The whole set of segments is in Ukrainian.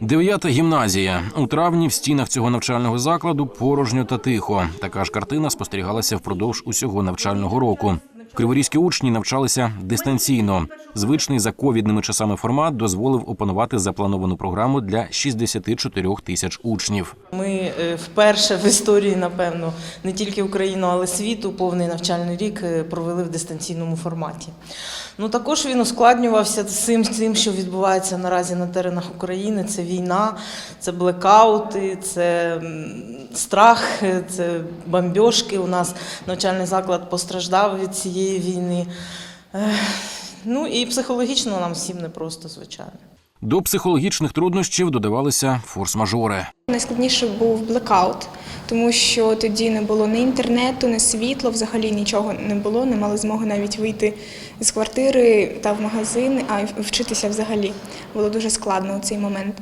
Дев'ята гімназія у травні в стінах цього навчального закладу порожньо та тихо. Така ж картина спостерігалася впродовж усього навчального року. Криворізькі учні навчалися дистанційно. Звичний за ковідними часами формат дозволив опанувати заплановану програму для 64 тисяч учнів. Ми е, вперше в історії, напевно, не тільки України, але світу, повний навчальний рік е, провели в дистанційному форматі. Ну також він ускладнювався цим, цим, що відбувається наразі на теренах України. Це війна, це блекаути, це страх, е, це бомбьошки. У нас навчальний заклад постраждав від цієї війни. Ну і психологічно нам всім непросто, звичайно. До психологічних труднощів додавалися форс-мажори. Найскладніше був блекаут, тому що тоді не було ні інтернету, ні світла, взагалі нічого не було, не мали змоги навіть вийти з квартири та в магазин, а й вчитися взагалі було дуже складно у цей момент.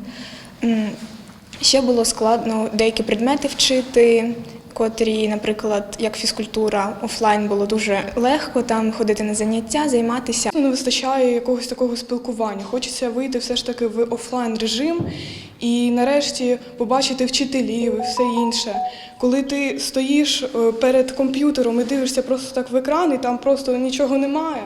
Ще було складно деякі предмети вчити, котрі, наприклад, як фізкультура, офлайн було дуже легко там ходити на заняття, займатися. Не вистачає якогось такого спілкування. Хочеться вийти все ж таки в офлайн режим і нарешті побачити вчителів і все інше. Коли ти стоїш е, перед комп'ютером і дивишся просто так в екран, і там просто нічого немає,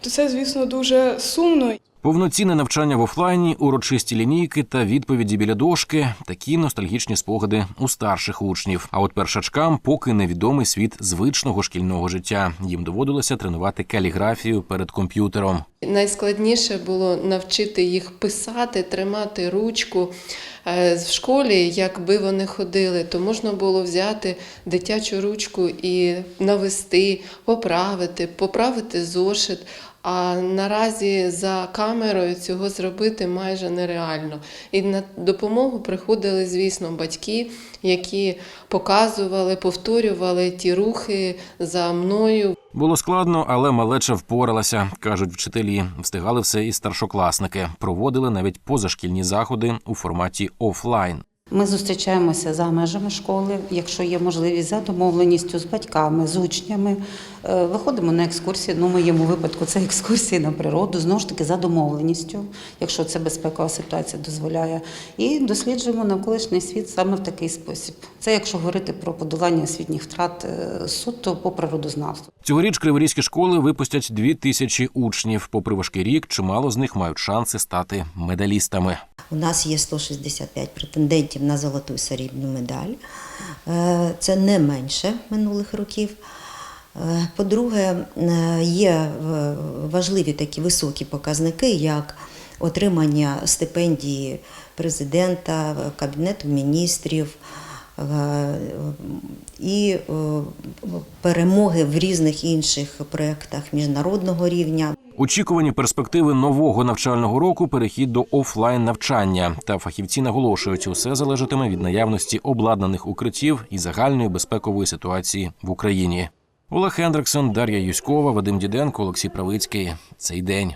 то це, звісно, дуже сумно. Повноцінне навчання в офлайні, урочисті лінійки та відповіді біля дошки такі ностальгічні спогади у старших учнів. А от першачкам поки невідомий світ звичного шкільного життя. Їм доводилося тренувати каліграфію перед комп'ютером. Найскладніше було навчити їх писати, тримати ручку. Е, В школі, якби вони ходили, то можна було взяти дитячу ручку і навести, поправити, поправити зошит. А наразі за камерою цього зробити майже нереально. І на допомогу приходили, звісно, батьки, які показували, повторювали ті рухи за мною. Було складно, але малеча впоралася, кажуть вчителі. Встигали все і старшокласники. Проводили навіть позашкільні заходи у форматі офлайн. Ми зустрічаємося за межами школи, якщо є можливість, за домовленістю з батьками, з учнями. Е, Виходимо на екскурсії. Ну, в моєму випадку це екскурсії на природу, знову ж таки за домовленістю, якщо це безпекова ситуація дозволяє. І досліджуємо навколишній світ саме в такий спосіб. Це якщо говорити про подолання освітніх втрат е, суто по природознавству. Цьогоріч криворізькі школи випустять дві тисячі учнів. Попри важкий рік, чимало з них мають шанси стати медалістами. У нас є 165 претендентів на золоту і срібну медаль. Е, Це не менше минулих років. Е, По-друге, е, є важливі такі високі показники, як отримання стипендії президента, Кабінету міністрів і е, перемоги в різних інших проєктах міжнародного рівня. Очікувані перспективи нового навчального року перехід до офлайн навчання. Та фахівці наголошують, усе залежатиме від наявності обладнаних укриттів і загальної безпекової ситуації в Україні. Олег Хендриксон, Дар'я Юськова, Вадим Діденко, Олексій Правицький. Цей день.